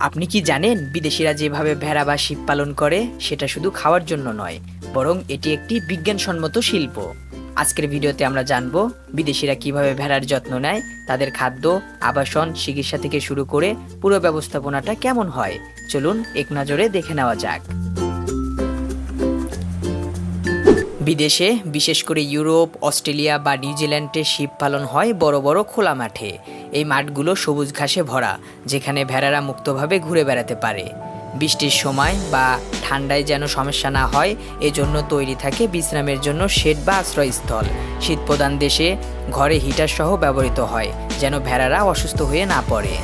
আপনি কি জানেন বিদেশিরা যেভাবে ভেড়া বা শিব পালন করে, সেটা শুধু খাওয়ার জন্য নয়, বরং এটি একটি বিজ্ঞানসম্মত শিল্প। আজকের ভিডিওতে আমরা জানব বিদেশিরা কীভাবে ভেড়ার যত্ন নেয়, তাদের খাদ্য, আবাসন, চিকিৎসা থেকে শুরু করে পুরো ব্যবস্থাপনাটা কেমন হয়। চলুন এক নজরে দেখে নেওয়া যাক। বিদেশে, বিশেষ করে ইউরোপ, অস্ট্রেলিয়া বা নিউজিল্যান্ডে শিব পালন হয় বড় বড় খোলা মাঠে। এই মাঠগুলো সবুজ ঘাসে ভরা, যেখানে ভেড়ারা মুক্তভাবে ঘুরে বেড়াতে পারে। বৃষ্টির সময় বা ঠান্ডায় যেন সমস্যা না হয়, এজন্য তৈরি থাকে বিশ্রামের জন্য শেড বা আশ্রয়স্থল। শীতপ্রধান দেশে ঘরে হিটার সহ ব্যবহৃত হয়, যেন ভেড়ারা অসুস্থ হয়ে না পড়ে।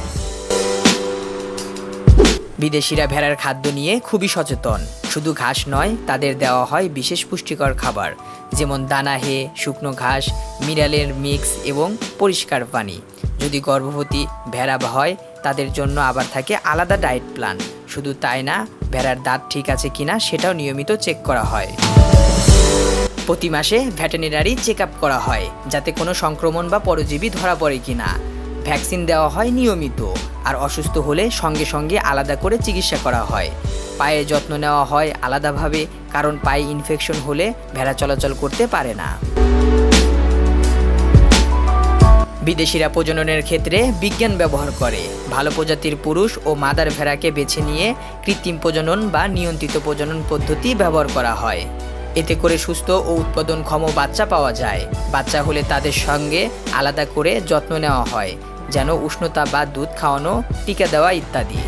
বিদেশিরা ভেড়ার খাদ্য নিয়ে খুবই সচেতন। শুধু ঘাস নয়, তাদের দেওয়া হয় বিশেষ পুষ্টিকর খাবার, যেমন দানা হে, শুকনো ঘাস মিনারেলের মিক্স এবং পরিষ্কার পানি। যদি গর্ভবতী ভেড়া হয়, তাদের জন্য আবার থাকে আলাদা ডায়েট প্ল্যান। শুধু তাই না, ভেড়ার দাঁত ঠিক আছে কিনা সেটাও নিয়মিত চেক করা হয়। প্রতি মাসে ভেটেরিনারি চেক করা হয়, যাতে কোনো সংক্রমণ বা পরজীবী ধরা পড়ে কিনা। ভ্যাকসিন দেওয়া হয় নিয়মিত আর অসুস্থ হলে সঙ্গে সঙ্গে আলাদা করে চিকিৎসা করা হয়। পায়ে যত্ন নেওয়া হয় আলাদাভাবে কারণ পায়ে ইনফেকশন হলে ভেড়া চলাচল করতে পারে না। বিদেশিরা প্রজননের ক্ষেত্রে বিজ্ঞান ব্যবহার করে। ভালো প্রজাতির পুরুষ ও মাদার ভেড়াকে বেছে নিয়ে কৃত্রিম প্রজনন বা নিয়ন্ত্রিত প্রজনন পদ্ধতি ব্যবহার করা হয়। এতে করে সুস্থ ও উৎপাদনক্ষম বাচ্চা পাওয়া যায়। বাচ্চা হলে তাদের সঙ্গে আলাদা করে যত্ন নেওয়া হয়। যেন উষ্ণতা বা দুধ খাওয়ানো, টিকা দেওয়া ইত্যাদি।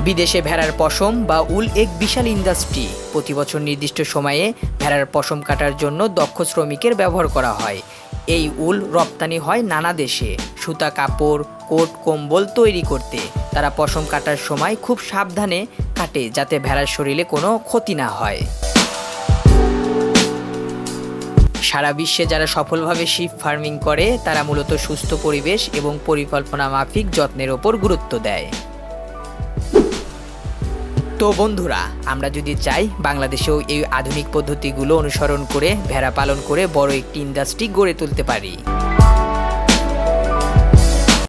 বিদেশে ভেড়ার পশম বা উল এক বিশাল ইন্ডাস্ট্রি প্রতি বছর নির্দিষ্ট সময়ে ভেড়ার পশম কাটার জন্য দক্ষ শ্রমিকের ব্যবহার করা হয়। এই উল রপ্তানি হয় নানা দেশে। সুতা কাপড়, কোট, কম্বল তৈরি করতে। তারা পশম কাটার সময় খুব সাবধানে কাটে যাতে ভেড়ার শরীরে কোনো ক্ষতি না হয়। সারা বিশ্বে যারা সফলভাবে শিপ ফার্মিং করে, তারা মূলত সুস্থ পরিবেশ এবং পরিকল্পনা মাফিক যত্নের ওপর গুরুত্ব দেয়। তো বন্ধুরা, আমরা যদি চাই বাংলাদেশেও এই আধুনিক পদ্ধতিগুলো অনুসরণ করে, ভেড়া পালন করে বড় একটি ইন্ডাস্ট্রি গড়ে তুলতে পারি।